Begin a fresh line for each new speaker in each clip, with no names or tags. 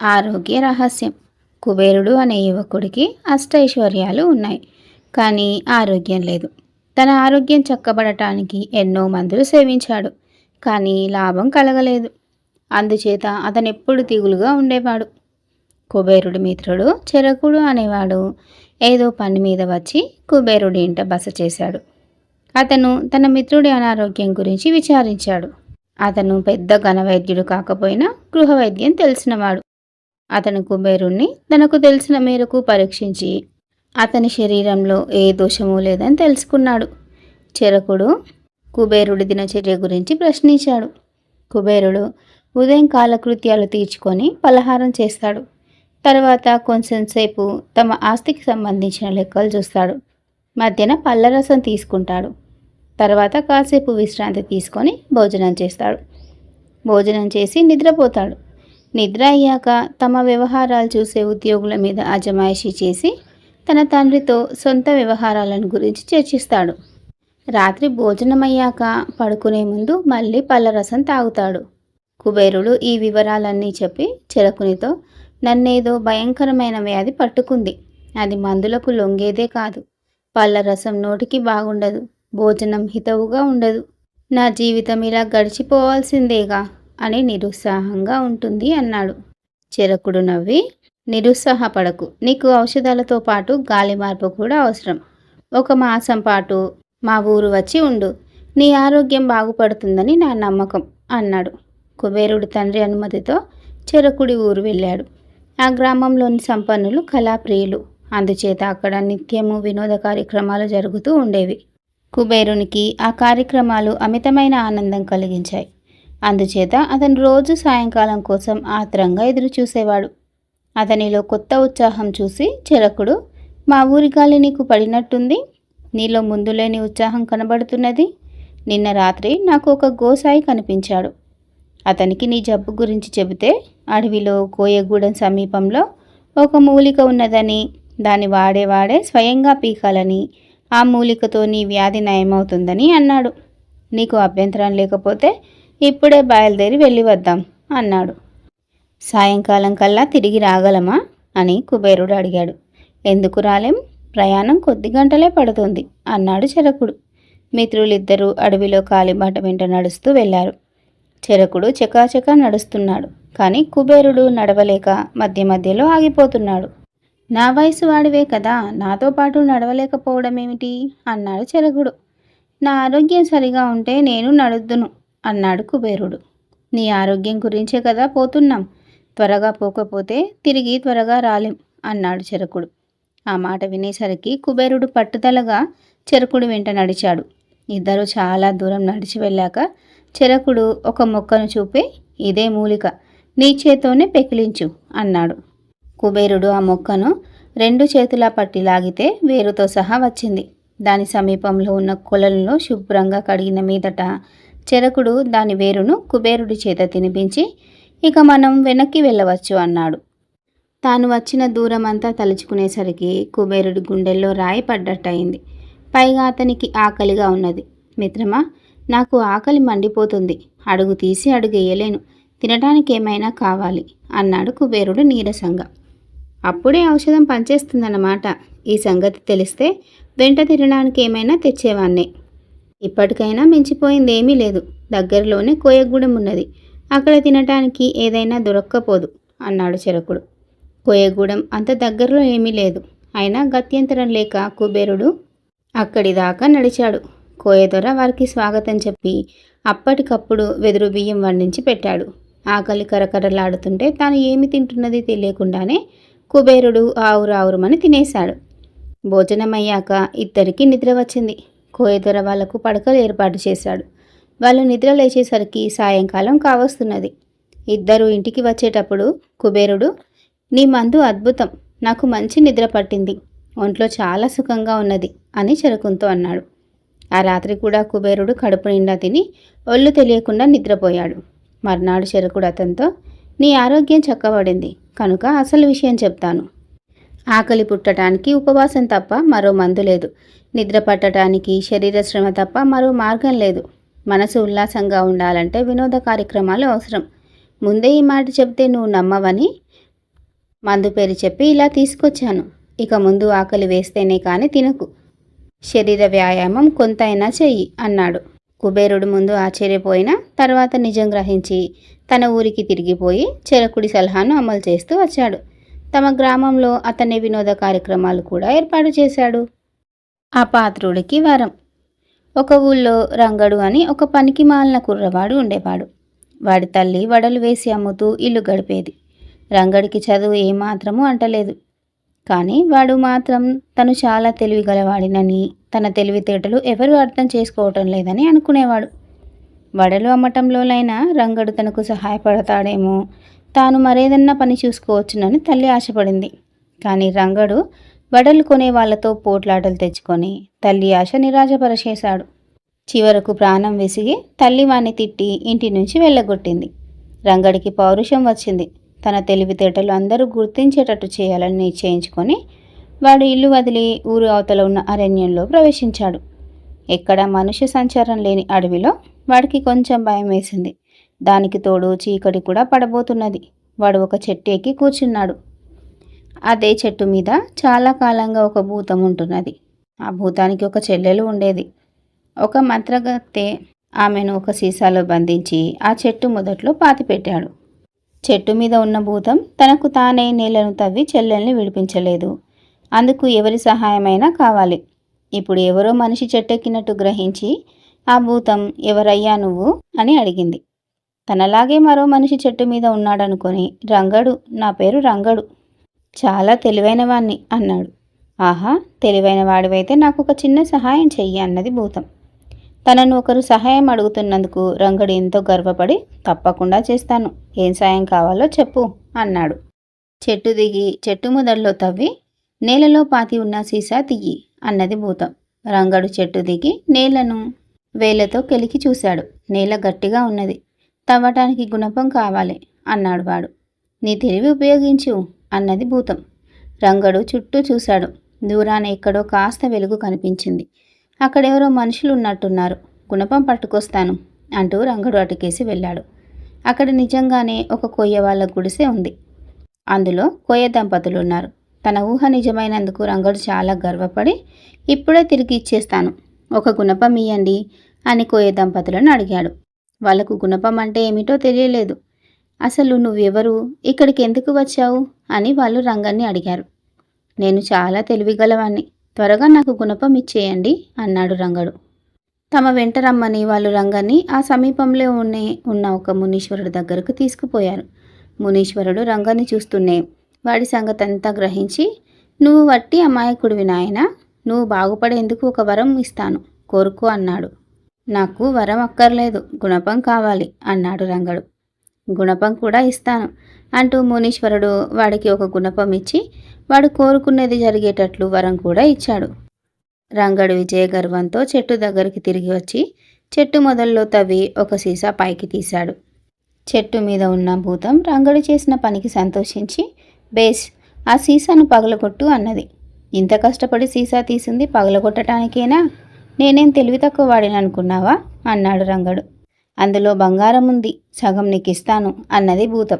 ఆరోగ్య రహస్యం. కుబేరుడు అనే యువకుడికి అష్టైశ్వర్యాలు ఉన్నాయి. కానీ ఆరోగ్యం లేదు. తన ఆరోగ్యం చక్కబడటానికి ఎన్నో మందులు సేవించాడు. కానీ లాభం కలగలేదు. అందుచేత అతనెప్పుడు దిగులుగా ఉండేవాడు. కుబేరుడి మిత్రుడు చెరకుడు అనేవాడు ఏదో పని మీద వచ్చి కుబేరుడి ఇంట బస చేశాడు. అతను తన మిత్రుడి అనారోగ్యం గురించి విచారించాడు. అతను పెద్ద ఘనవైద్యుడు కాకపోయినా గృహవైద్యం తెలిసినవాడు. అతను కుబేరుణ్ణి తనకు తెలిసిన మేరకు పరీక్షించి అతని శరీరంలో ఏ దోషము లేదని తెలుసుకున్నాడు. చెరకుడు కుబేరుడి దినచర్య గురించి ప్రశ్నించాడు. కుబేరుడు ఉదయం కాలకృత్యాలు తీర్చుకొని పలహారం చేస్తాడు. తర్వాత కొంచెంసేపు తమ ఆస్తికి సంబంధించిన లెక్కలు చూస్తాడు. మధ్యన పళ్ళరసం తీసుకుంటాడు. తర్వాత కాసేపు విశ్రాంతి తీసుకొని భోజనం చేస్తాడు. భోజనం చేసి నిద్రపోతాడు. నిద్ర అయ్యాక తమ వ్యవహారాలు చూసే ఉద్యోగుల మీద అజమాయిషీ చేసి తన తండ్రితో సొంత వ్యవహారాలను గురించి చర్చిస్తాడు. రాత్రి భోజనమయ్యాక పడుకునే ముందు మళ్ళీ పళ్ళరసం తాగుతాడు. కుబేరుడు ఈ వివరాలన్నీ చెప్పి చెరకునితో నన్నేదో భయంకరమైన వ్యాధి పట్టుకుంది. అది మందులకు లొంగేదే కాదు. పళ్ళరసం నోటికి బాగుండదు. భోజనం హితవుగా ఉండదు. నా జీవితం ఇలా గడిచిపోవాల్సిందేగా. అని నిరుత్సాహంగా ఉంటుంది అన్నాడు. చెరకుడు నవ్వి నిరుత్సాహపడకు. నీకు ఔషధాలతో పాటు గాలి మార్పు కూడా అవసరం. ఒక మాసం పాటు మా ఊరు వచ్చి ఉండు. నీ ఆరోగ్యం బాగుపడుతుందని నా నమ్మకం అన్నాడు. కుబేరుడి తండ్రి అనుమతితో చెరకుడి ఊరు వెళ్ళాడు. ఆ గ్రామంలోని సంపన్నులు కళాప్రియులు. అందుచేత అక్కడ నిత్యము వినోద కార్యక్రమాలు జరుగుతూ ఉండేవి. కుబేరునికి ఆ కార్యక్రమాలు అమితమైన ఆనందం కలిగించాయి. అందుచేత అతను రోజు సాయంకాలం కోసం ఆత్రంగా ఎదురుచూసేవాడు. అతనిలో కొత్త ఉత్సాహం చూసి చెరకుడు మా ఊరి గాలి నీకు పడినట్టుంది. నీలో ముందు లేని ఉత్సాహం కనబడుతున్నది. నిన్న రాత్రి నాకు ఒక గోసాయి కనిపించాడు. అతనికి నీ జబ్బు గురించి చెబితే అడవిలో కోయగూడెం సమీపంలో ఒక మూలిక ఉన్నదని దాన్ని వాడేవాడే స్వయంగా పీకాలని ఆ మూలికతో నీ వ్యాధి నయమవుతుందని అన్నాడు. నీకు అభ్యంతరం లేకపోతే ఇప్పుడే బయలుదేరి వెళ్ళి వద్దాం అన్నాడు. సాయంకాలం కల్లా తిరిగి రాగలమా? అని కుబేరుడు అడిగాడు. ఎందుకు రాలేం? ప్రయాణం కొద్ది గంటలే పడుతుంది అన్నాడు చెరకుడు. మిత్రులిద్దరూ అడవిలో కాలిబాట వెంట నడుస్తూ వెళ్ళారు. చెరకుడు చకాచకా నడుస్తున్నాడు కానీ కుబేరుడు నడవలేక మధ్య మధ్యలో ఆగిపోతున్నాడు. నా వయసు వాడివే కదా నాతో పాటు నడవలేకపోవడం ఏమిటి అన్నాడు చెరకుడు. నా ఆరోగ్యం సరిగా ఉంటే నేను నడుద్దును అన్నాడు కుబేరుడు. నీ ఆరోగ్యం గురించే కదా పోతున్నాం. త్వరగా పోకపోతే తిరిగి త్వరగా రాలేం అన్నాడు చెరకుడు. ఆ మాట వినేసరికి కుబేరుడు పట్టుదలగా చెరకుడు వెంట నడిచాడు. ఇద్దరు చాలా దూరం నడిచి వెళ్ళాక చెరకుడు ఒక మొక్కను చూపి ఇదే మూలిక నీ చేతోనే పెకిలించు అన్నాడు. కుబేరుడు ఆ మొక్కను రెండు చేతులా పట్టి లాగితే వేరుతో సహా వచ్చింది. దాని సమీపంలో ఉన్న కొలలను శుభ్రంగా కడిగిన మీదట చెరకుడు దాని వేరును కుబేరుడి చేత తినిపించి ఇక మనం వెనక్కి వెళ్ళవచ్చు అన్నాడు. తాను వచ్చిన దూరం అంతా తలుచుకునేసరికి కుబేరుడి గుండెల్లో రాయి పడ్డట్టయింది. పైగా అతనికి ఆకలిగా ఉన్నది. మిత్రమా నాకు ఆకలి మండిపోతుంది. అడుగు తీసి అడుగేయలేను తినడానికి ఏమైనా కావాలి అన్నాడు కుబేరుడు నీరసంగా. అప్పుడే ఔషధం పనిచేస్తుందన్నమాట. ఈ సంగతి తెలిస్తే వెంట తినడానికి ఏమైనా తెచ్చేవాన్నే ఇప్పటికైనా మించిపోయింది ఏమీ లేదు. దగ్గరలోనే కోయగూడెం ఉన్నది. అక్కడ తినటానికి ఏదైనా దొరక్కపోదు అన్నాడు చెరకుడు. కోయగూడెం అంత దగ్గరలో ఏమీ లేదు. అయినా గత్యంతరం లేక కుబేరుడు అక్కడి దాకా నడిచాడు కోయదొర వారికి స్వాగతం చెప్పి అప్పటికప్పుడు వెదురు బియ్యం వండించి పెట్టాడు. ఆకలి కరకరలాడుతుంటే తాను ఏమి తింటున్నది తెలియకుండానే కుబేరుడు ఆవురావురమని తినేశాడు. భోజనమయ్యాక ఇద్దరికి నిద్ర వచ్చింది. కోయదొర వాళ్ళకు పడకలు ఏర్పాటు చేశాడు. వాళ్ళు నిద్ర లేచేసరికి సాయంకాలం కావస్తున్నది. ఇద్దరు ఇంటికి వచ్చేటప్పుడు కుబేరుడు నీ మందు అద్భుతం. నాకు మంచి నిద్ర పట్టింది. ఒంట్లో చాలా సుఖంగా ఉన్నది అని చెరుకుంతో అన్నాడు. ఆ రాత్రి కూడా కుబేరుడు కడుపు నిండా తిని ఒళ్ళు తెలియకుండా నిద్రపోయాడు. మర్నాడు చెరుకుడు అతనితో నీ ఆరోగ్యం చక్కబడింది. కనుక అసలు విషయం చెప్తాను. ఆకలి పుట్టడానికి ఉపవాసం తప్ప మరో మందు లేదు. నిద్ర పట్టడానికి శరీర శ్రమ తప్ప మరో మార్గం లేదు. మనసు ఉల్లాసంగా ఉండాలంటే వినోద కార్యక్రమాలు అవసరం. ముందే ఈ మాట చెప్తే నువ్వు నమ్మవని మందు పేరు చెప్పి ఇలా తీసుకొచ్చాను. ఇక ముందు ఆకలి వేస్తేనే కానీ తినకు. శరీర వ్యాయామం కొంత అయినా చెయ్యి అన్నాడు. కుబేరుడు ముందు ఆశ్చర్యపోయినా తర్వాత నిజం గ్రహించి తన ఊరికి తిరిగిపోయి చెరకుడి సలహాను అమలు చేస్తూ వచ్చాడు. తమ గ్రామంలో అతని వినోద కార్యక్రమాలు కూడా ఏర్పాటు చేశాడు. ఆ పాత్రుడికి వరం. ఒక ఊళ్ళో రంగడు అని ఒక పనికి మాలిన కుర్రవాడు ఉండేవాడు. వాడి తల్లి వడలు వేసి అమ్ముతూ ఇల్లు గడిపేది. రంగడికి చదువు ఏమాత్రము అంటలేదు. కానీ వాడు మాత్రం తను చాలా తెలివి గలవాడినని తన తెలివితేటలు ఎవరు అర్థం చేసుకోవటం లేదని అనుకునేవాడు. వడలు అమ్మటంలోనైనా రంగడు తనకు సహాయపడతాడేమో తాను మరేదన్నా పని చూసుకోవచ్చునని తల్లి ఆశపడింది. కానీ రంగడు వడలు కొనే వాళ్ళతో పోట్లాటలు తెచ్చుకొని తల్లి ఆశ నిరాశపరచేశాడు. చివరకు ప్రాణం విసిగి తల్లి వాణ్ణి తిట్టి ఇంటి నుంచి వెళ్ళగొట్టింది. రంగడికి పౌరుషం వచ్చింది. తన తెలివితేటలు అందరూ గుర్తించేటట్టు చేయాలని నిశ్చయించుకొని వాడు ఇల్లు వదిలి ఊరు అవతల ఉన్న అరణ్యంలో ప్రవేశించాడు. ఎక్కడ మనుష్య సంచారం లేని అడవిలో వాడికి కొంచెం భయం వేసింది. దానికి తోడు చీకటి కూడా పడబోతున్నది. వాడు ఒక చెట్టు ఎక్కి కూర్చున్నాడు. అదే చెట్టు మీద చాలా కాలంగా ఒక భూతం ఉంటున్నది. ఆ భూతానికి ఒక చెల్లెలు ఉండేది. ఒక మంత్రగత్తె ఆమెను ఒక సీసాలో బంధించి ఆ చెట్టు మొదట్లో పాతిపెట్టాడు. చెట్టు మీద ఉన్న భూతం తనకు తానే నీళ్ళను తవ్వి చెల్లెల్ని విడిపించలేదు. అందుకు ఎవరి సహాయమైనా కావాలి. ఇప్పుడు ఎవరో మనిషి చెట్టెక్కినట్టు గ్రహించి ఆ భూతం ఎవరయ్యా నువ్వు? అని అడిగింది. తనలాగే మరో మనిషి చెట్టు మీద ఉన్నాడనుకొని రంగడు నా పేరు రంగడు. చాలా తెలివైనవాణ్ణి అన్నాడు. ఆహా తెలివైన వాడివైతే నాకు ఒక చిన్న సహాయం చెయ్యి అన్నది భూతం. తనను ఒకరు సహాయం అడుగుతున్నందుకు రంగడు ఎంతో గర్వపడి తప్పకుండా చేస్తాను. ఏం సాయం కావాలో చెప్పు అన్నాడు. చెట్టు దిగి చెట్టు ముదల్లో తవ్వి నేలలో పాతి ఉన్న సీసా తియ్యి అన్నది భూతం. రంగడు చెట్టు దిగి నేలను వేలతో కెలికి చూశాడు. నేల గట్టిగా ఉన్నది. తవ్వటానికి గుణపం కావాలి అన్నాడు వాడు. నీ తెలివి ఉపయోగించు అన్నది భూతం. రంగడు చుట్టూ చూశాడు. దూరాన ఎక్కడో కాస్త వెలుగు కనిపించింది. అక్కడెవరో మనుషులు ఉన్నట్టున్నారు గుణపం పట్టుకొస్తాను అంటూ రంగడు అటుకేసి వెళ్ళాడు. అక్కడ నిజంగానే ఒక కొయ్య వాళ్ళ గుడిసె ఉంది. అందులో కొయ్య దంపతులు ఉన్నారు తన ఊహ నిజమైనందుకు రంగడు చాలా గర్వపడి ఇప్పుడే తిరిగి ఇచ్చేస్తాను. ఒక గుణపం ఇయ్యండి అని కోయ దంపతులను అడిగాడు. వాళ్ళకు గుణపం అంటే ఏమిటో తెలియలేదు. అసలు నువ్వెవరు? ఇక్కడికి ఎందుకు వచ్చావు? అని వాళ్ళు రంగాన్ని అడిగారు. నేను చాలా తెలివిగలవాణ్ణి. త్వరగా నాకు గుణపం ఇచ్చేయండి అన్నాడు రంగడు. తమ వెంట రమ్మని వాళ్ళు రంగాన్ని ఆ సమీపంలో ఉన్నే ఉన్న ఒక మునీశ్వరుడు దగ్గరకు తీసుకుపోయారు. మునీశ్వరుడు రంగాన్ని చూస్తూనే వాడి సంగతంతా గ్రహించి నువ్వు వట్టి అమాయకుడివి నాయన. నువ్వు బాగుపడేందుకు ఒక వరం ఇస్తాను. కోరుకో అన్నాడు. నాకు వరం అక్కర్లేదు గుణపం కావాలి అన్నాడు రంగడు. గుణపం కూడా ఇస్తాను అంటూ మునీశ్వరుడు వాడికి ఒక గుణపం ఇచ్చి వాడు కోరుకునేది జరిగేటట్లు వరం కూడా ఇచ్చాడు. రంగడు విజయ గర్వంతో చెట్టు దగ్గరికి తిరిగి వచ్చి చెట్టు మొదల్లో తవ్వి ఒక సీసా పైకి తీశాడు. చెట్టు మీద ఉన్న భూతం రంగడు చేసిన పనికి సంతోషించి బేస్ ఆ సీసాను పగలగొట్టు అన్నది. ఇంత కష్టపడి సీసా తీసింది పగలగొట్టడానికేనా నేనేం తెలివి తక్కువ వాడిని అనుకున్నావా? అన్నాడు రంగడు. అందులో బంగారం ఉంది సగం నీకు ఇస్తాను అన్నది భూతం.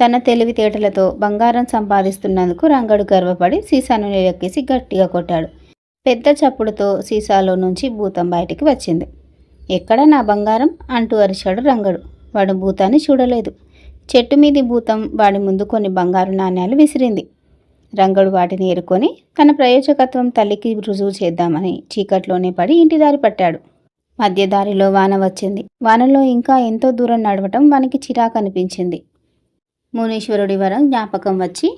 తన తెలివితేటలతో బంగారం సంపాదిస్తున్నందుకు రంగడు గర్వపడి సీసాను నిలెక్కేసి గట్టిగా కొట్టాడు. పెద్ద చప్పుడుతో సీసాలో నుంచి భూతం బయటికి వచ్చింది. ఎక్కడ నా బంగారం? అంటూ అరిచాడు రంగడు. వాడు భూతాన్ని చూడలేదు. చెట్టు మీది భూతం వాడి ముందు కొన్ని బంగారు నాణ్యాలు విసిరింది. రంగడు వాటిని ఏరుకొని తన ప్రయోజకత్వం తల్లికి రుజువు చేద్దామని చీకట్లోనే పడి ఇంటి దారి పట్టాడు. మధ్య దారిలో వాన వచ్చింది. వానలో ఇంకా ఎంతో దూరం నడవటం వానికి చిరాకు అనిపించింది. మునీశ్వరుడి వరం జ్ఞాపకం వచ్చి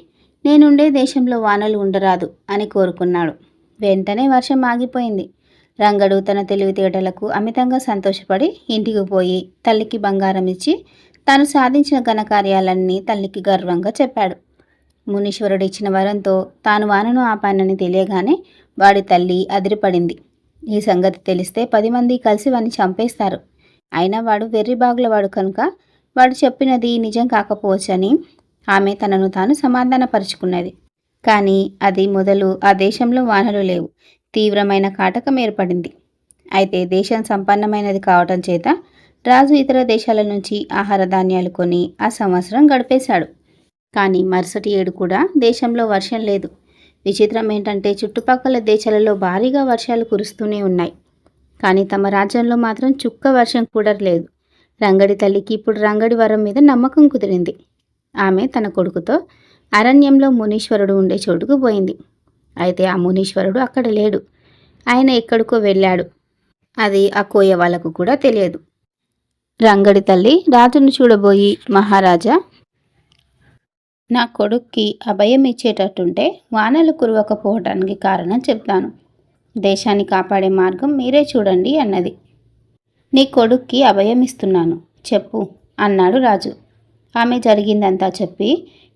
నేనుండే దేశంలో వానలు ఉండరాదు అని కోరుకున్నాడు. వెంటనే వర్షం ఆగిపోయింది. రంగడు తన తెలివితేటలకు అమితంగా సంతోషపడి ఇంటికి పోయి తల్లికి బంగారం ఇచ్చి తాను సాధించిన ఘనకార్యాలన్నీ తల్లికి గర్వంగా చెప్పాడు. మునీశ్వరుడు ఇచ్చిన వరంతో తాను వానను ఆపానని తెలియగానే వాడి తల్లి అదిరిపడింది. ఈ సంగతి తెలిస్తే పది మంది కలిసి వాడిని చంపేస్తారు. అయినా వాడు వెర్రిబాగులవాడు కనుక వాడు చెప్పినది నిజం కాకపోవచ్చని ఆమె తనను తాను సమాధానపరుచుకున్నది. కానీ అది మొదలు ఆ దేశంలో వానలు లేవు. తీవ్రమైన కాటకం ఏర్పడింది. అయితే దేశం సంపన్నమైనది కావటం చేత రాజు ఇతర దేశాల నుంచి ఆహార ధాన్యాలు కొని ఆ సంవత్సరం గడిపేశాడు. కానీ మరుసటి ఏడు కూడా దేశంలో వర్షం లేదు. విచిత్రం ఏంటంటే చుట్టుపక్కల దేశాలలో భారీగా వర్షాలు కురుస్తూనే ఉన్నాయి. కానీ తమ రాజ్యంలో మాత్రం చుక్క వర్షం కూడా లేదు. రంగడి తల్లికి ఇప్పుడు రంగడి వరం మీద నమ్మకం కుదిరింది. ఆమె తన కొడుకుతో అరణ్యంలో మునీశ్వరుడు ఉండే చోటుకు పోయింది. అయితే ఆ మునీశ్వరుడు అక్కడ లేడు. ఆయన ఎక్కడికో వెళ్ళాడు. అది ఆ కోయ వాళ్ళకు కూడా తెలియదు. రంగడి తల్లి రాజును చూడబోయి మహారాజా నా కొడుక్కి అభయం ఇచ్చేటట్టుంటే వానలు కురవకపోవటానికి కారణం చెప్తాను. దేశాన్ని కాపాడే మార్గం మీరే చూడండి అన్నది. నీ కొడుక్కి అభయం ఇస్తున్నాను. చెప్పు అన్నాడు రాజు. ఆమె జరిగిందంతా చెప్పి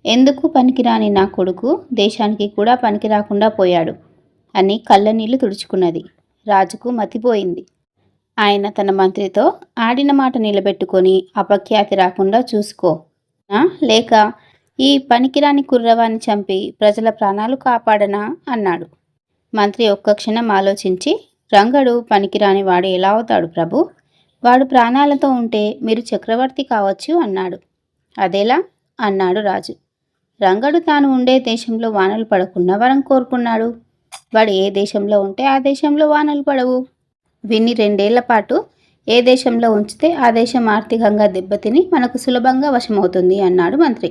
ఎందుకు పనికిరాని నా కొడుకు దేశానికి కూడా పనికి రాకుండా పోయాడు అని కళ్ళనీళ్ళు తుడుచుకున్నది. రాజుకు మతిపోయింది. ఆయన తన మంత్రితో ఆడిన మాట నిలబెట్టుకొని అపఖ్యాతి రాకుండా చూసుకో. లేక ఈ పనికిరాని కుర్రవాన్ని చంపి ప్రజల ప్రాణాలు కాపాడనా? అన్నాడు. మంత్రి ఒక్క క్షణం ఆలోచించి రంగడు పనికిరాని వాడు ఎలా అవుతాడు ప్రభు? వాడు ప్రాణాలతో ఉంటే మీరు చక్రవర్తి కావచ్చు అన్నాడు. అదేలా? అన్నాడు రాజు. రంగడు తాను ఉండే దేశంలో వానలు పడకుండా వరం కోరుకున్నాడు. వాడు ఏ దేశంలో ఉంటే ఆ దేశంలో వానలు పడవు. విన్ని రెండేళ్ళ పాటు ఏ దేశంలో ఉంచితే ఆ దేశం ఆర్థికంగా దెబ్బతిని మనకు సులభంగా వశమవుతుంది అన్నాడు మంత్రి.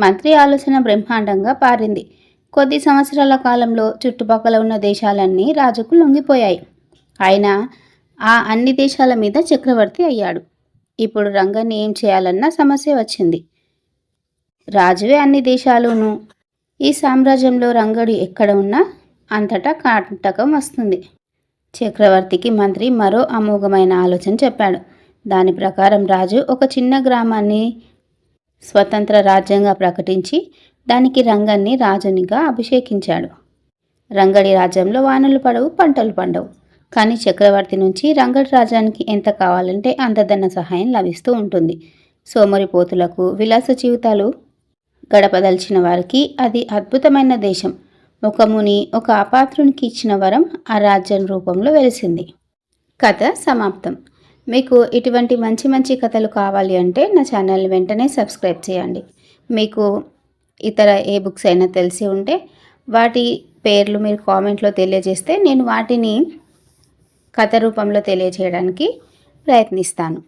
మంత్రి ఆలోచన బ్రహ్మాండంగా పారింది. కొద్ది సంవత్సరాల కాలంలో చుట్టుపక్కల ఉన్న దేశాలన్నీ రాజుకు లొంగిపోయాయి. ఆయన ఆ అన్ని దేశాల మీద చక్రవర్తి అయ్యాడు. ఇప్పుడు రంగన్ని ఏం చేయాలన్న సమస్య వచ్చింది. రాజువే అన్ని దేశాలును ఈ సామ్రాజ్యంలో రంగడు ఎక్కడ ఉన్నా అంతటా కాటకం వస్తుంది. చక్రవర్తికి మంత్రి మరో అమోఘమైన ఆలోచన చెప్పాడు. దాని ప్రకారం రాజు ఒక చిన్న గ్రామాన్ని స్వతంత్ర రాజ్యంగా ప్రకటించి దానికి రంగన్ని రాజునిగా అభిషేకించాడు. రంగడి రాజ్యంలో వానలు పడవు పంటలు పండవు. కానీ చక్రవర్తి నుంచి రంగడి రాజ్యానికి ఎంత కావాలంటే అంతదన్న సహాయం లభిస్తూ ఉంటుంది. సోమరిపోతులకు విలాస జీవితాలు గడపదలిచిన వారికి అది అద్భుతమైన దేశం. ఒక ముని ఒక అపాత్రునికి ఇచ్చిన వరం ఆ రాజ్యం రూపంలో వెలిసింది. కథ సమాప్తం. మీకు ఇటువంటి మంచి మంచి కథలు కావాలి అంటే నా ఛానల్ని వెంటనే సబ్స్క్రైబ్ చేయండి. మీకు ఇతర ఏ బుక్స్ అయినా తెలిసి ఉంటే వాటి పేర్లు మీరు కామెంట్లో తెలియజేస్తే నేను వాటిని కథ రూపంలో తెలియజేయడానికి ప్రయత్నిస్తాను.